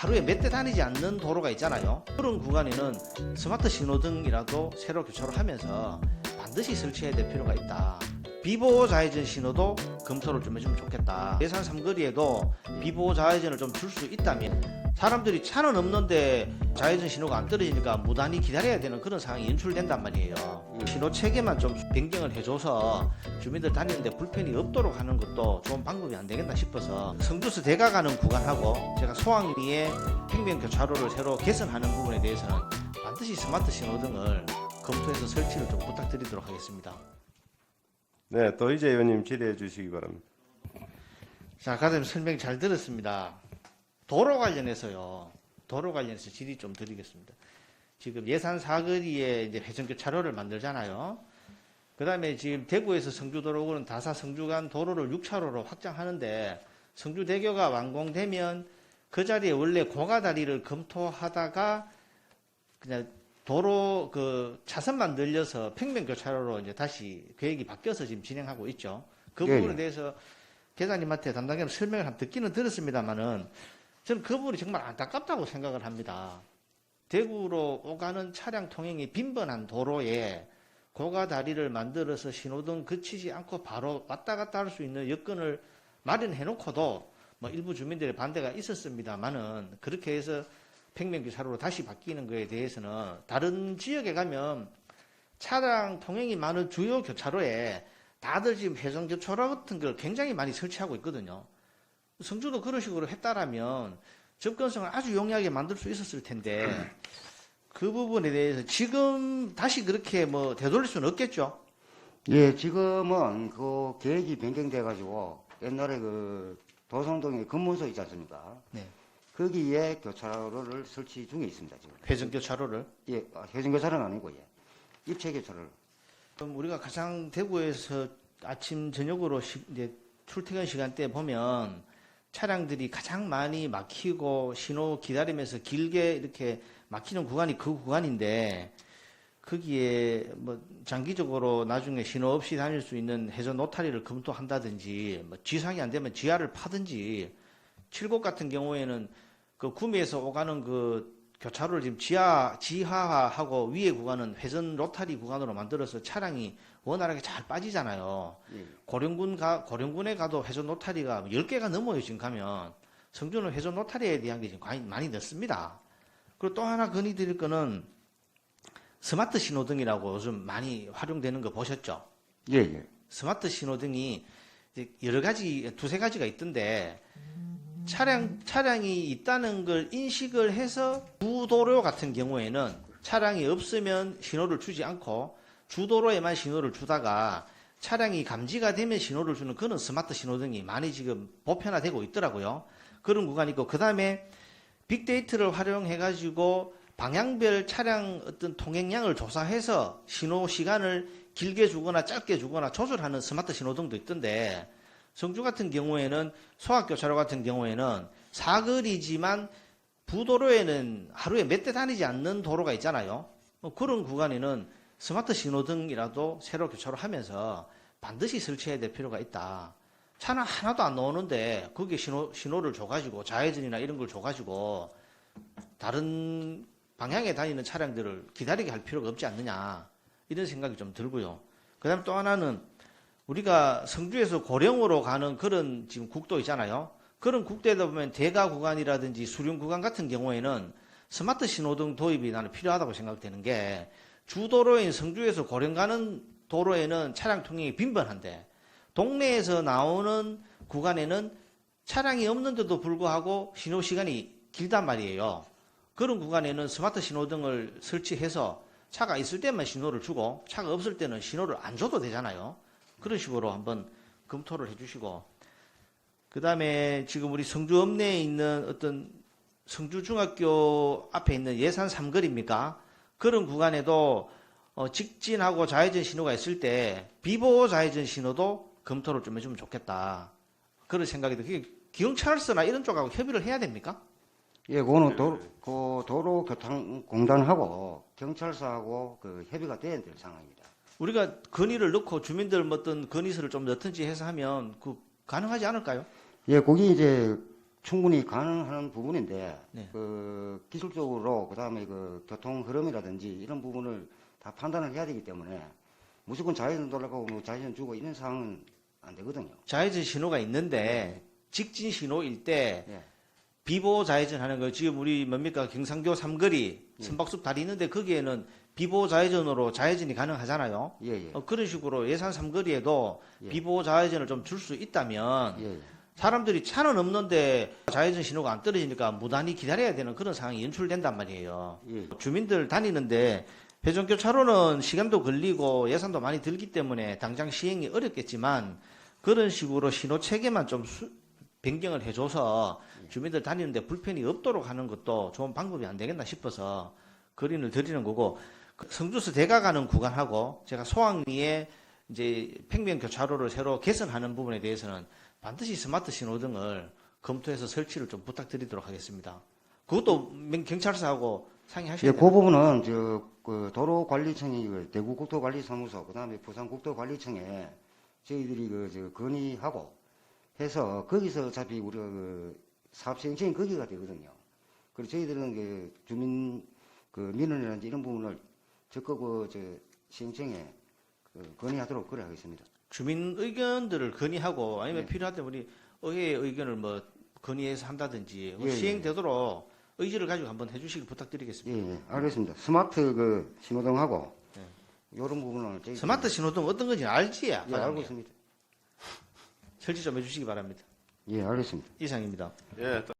하루에 몇 대 다니지 않는 도로가 있잖아요. 그런 구간에는 스마트 신호등이라도 새로 교차를 하면서 반드시 설치해야 될 필요가 있다. 비보호 좌회전 신호도 검토를 좀 해주면 좋겠다. 예산 삼거리에도 비보호 좌회전을 좀 줄 수 있다면 사람들이 차는 없는데 좌회전 신호가 안 떨어지니까 무단히 기다려야 되는 그런 상황이 연출된단 말이에요. 신호 체계만 좀 변경을 해줘서 주민들 다니는데 불편이 없도록 하는 것도 좋은 방법이 안 되겠나 싶어서 성주서 대가 가는 구간하고 제가 소왕리의 행변 교차로를 새로 개선하는 부분에 대해서는 반드시 스마트 신호등을 검토해서 설치를 좀 부탁드리도록 하겠습니다. 네, 또 이재 의원님 질의해 주시기 바랍니다. 자, 가장 설명 잘 들었습니다. 도로 관련해서요. 도로 관련해서 질의 좀 드리겠습니다. 지금 예산 사거리에 이제 회전교 차로를 만들잖아요. 그 다음에 지금 대구에서 성주도로는 다사 성주 간 도로를 6차로로 확장하는데 성주대교가 완공되면 그 자리에 원래 고가다리를 검토하다가 그냥 도로 그 차선만 늘려서 평면교차로로 이제 다시 계획이 바뀌어서 지금 진행하고 있죠. 그 예, 부분에 예. 대해서 계장님한테 담당자로 설명을 한 듣기는 들었습니다만은 저는 그 부분이 정말 안타깝다고 생각을 합니다. 대구로 오가는 차량 통행이 빈번한 도로에 고가 다리를 만들어서 신호등 그치지 않고 바로 왔다 갔다 할 수 있는 여건을 마련해 놓고도 뭐 일부 주민들의 반대가 있었습니다만은 그렇게 해서 평면교차로로 다시 바뀌는 거에 대해서는 다른 지역에 가면 차량 통행이 많은 주요 교차로에 다들 지금 회전교차로 같은 걸 굉장히 많이 설치하고 있거든요. 성주도 그런 식으로 했다라면 접근성을 아주 용이하게 만들 수 있었을 텐데 그 부분에 대해서 지금 다시 그렇게 뭐 되돌릴 수는 없겠죠. 예, 지금은 그 계획이 변경돼 가지고 옛날에 그 도성동에 근무소 있지 않습니까? 네. 거기에 교차로를 설치 중에 있습니다, 지금. 회전 교차로를. 예, 아, 회전 교차로는 아니고 예. 입체 교차로를. 그럼 우리가 가장 대구에서 아침 저녁으로 시- 이제 출퇴근 시간대 보면 차량들이 가장 많이 막히고 신호 기다리면서 길게 이렇게 막히는 구간이 그 구간인데 거기에 뭐 장기적으로 나중에 신호 없이 다닐 수 있는 해저 노타리를 검토한다든지 뭐 지상이 안 되면 지하를 파든지 칠곡 같은 경우에는 그 구미에서 오가는 그 교차로를 지금 지하 지하화하고 위에 구간은 회전 로타리 구간으로 만들어서 차량이 원활하게 잘 빠지잖아요. 예. 고령군 가 고령군에 가도 회전 로타리가 10개가 넘어요, 지금 가면. 성주는 회전 로타리에 대한 게 지금 많이, 많이 늦습니다. 그리고 또 하나 건의 드릴 거는 스마트 신호등이라고 요즘 많이 활용되는 거 보셨죠? 예, 예. 스마트 신호등이 여러 가지 두세 가지가 있던데 차량 차량이 있다는 걸 인식을 해서 주도로 같은 경우에는 차량이 없으면 신호를 주지 않고 주도로에만 신호를 주다가 차량이 감지가 되면 신호를 주는 그런 스마트 신호등이 많이 지금 보편화되고 있더라고요. 그런 구간이 있고 그다음에 빅데이터를 활용해 가지고 방향별 차량 어떤 통행량을 조사해서 신호 시간을 길게 주거나 짧게 주거나 조절하는 스마트 신호등도 있던데 성주 같은 경우에는 소학교차로 같은 경우에는 사거리지만 부도로에는 하루에 몇 대 다니지 않는 도로가 있잖아요. 뭐 그런 구간에는 스마트 신호등이라도 새로 교차로 하면서 반드시 설치해야 될 필요가 있다. 차는 하나도 안 나오는데 거기에 신호, 신호를 줘가지고 좌회전이나 이런 걸 줘가지고 다른 방향에 다니는 차량들을 기다리게 할 필요가 없지 않느냐 이런 생각이 좀 들고요. 그 다음 또 하나는 우리가 성주에서 고령으로 가는 그런 지금 국도 있잖아요. 그런 국도에다 보면 대가 구간이라든지 수륜 구간 같은 경우에는 스마트 신호등 도입이 나는 필요하다고 생각되는 게 주도로인 성주에서 고령 가는 도로에는 차량 통행이 빈번한데 동네에서 나오는 구간에는 차량이 없는데도 불구하고 신호 시간이 길단 말이에요. 그런 구간에는 스마트 신호등을 설치해서 차가 있을 때만 신호를 주고 차가 없을 때는 신호를 안 줘도 되잖아요. 그런 식으로 한번 검토를 해주시고 그 다음에 지금 우리 성주 읍내에 있는 어떤 성주 중학교 앞에 있는 예산 삼거리입니까? 그런 구간에도 어, 직진하고 좌회전 신호가 있을 때 비보호 좌회전 신호도 검토를 좀 해주면 좋겠다. 그런 생각이 들. 그게 기흥찰서나 이런 쪽하고 협의를 해야 됩니까? 예, 그거는 도로, 그 도로교통공단하고 경찰서하고 그 협의가 돼야 될 상황입니다. 우리가 건의를 넣고 주민들 뭐 어떤 건의서를 좀 넣든지 해서 하면 그 가능하지 않을까요? 예, 거기 이제 충분히 가능한 부분인데 네. 그 기술적으로 그다음에 그 교통 흐름이라든지 이런 부분을 다 판단을 해야 되기 때문에 무조건 좌회전 돌아가고 뭐 좌회전 주고 이런 상황은 안 되거든요. 좌회전 신호가 있는데 직진 신호일 때 예. 비보 좌회전 하는 거 지금 우리 뭡니까 경상교 삼거리 선박숲 다리 있는데 거기에는 비보 좌회전으로 좌회전이 가능하잖아요. 예, 예. 어, 그런 식으로 예산 삼거리에도 예. 비보 좌회전을 좀 줄 수 있다면 예, 예. 사람들이 차는 없는데 좌회전 신호가 안 떨어지니까 무단히 기다려야 되는 그런 상황이 연출된단 말이에요. 예. 주민들 다니는데 회전교 차로는 시간도 걸리고 예산도 많이 들기 때문에 당장 시행이 어렵겠지만 그런 식으로 신호 체계만 좀 수- 변경을 해줘서 주민들 다니는데 불편이 없도록 하는 것도 좋은 방법이 안 되겠나 싶어서 거린을 드리는 거고 그 성주서 대가 가는 구간하고 제가 소왕리에 이제 평면 교차로를 새로 개선하는 부분에 대해서는 반드시 스마트 신호등을 검토해서 설치를 좀 부탁드리도록 하겠습니다. 그것도 명- 경찰서하고 상의하셔야 예. 그 부분은 저, 그 도로관리청이 그 대구국도관리사무소, 그 다음에 부산국도관리청에 저희들이 그, 저, 건의하고 해서 거기서 어차피 우리가 그 사업 시행청이 거기가 되거든요. 그래서 저희들은 그 주민 그 민원이라든지 이런 부분을 적극 그, 저, 시행청에 그 건의하도록 그래 하겠습니다. 주민 의견들을 건의하고 아니면 예. 필요하다면 우리 의회의 의견을 뭐 건의해서 한다든지 예, 예. 시행되도록 의지를 가지고 한번 해주시기 부탁드리겠습니다. 예, 예, 알겠습니다. 스마트 그 신호등하고 이런 부분을 저희 스마트 신호등 어떤 건지 알지? 예, 알고 과장님? 있습니다. 설치 좀 해주시기 바랍니다. 예, 알겠습니다. 이상입니다. 예,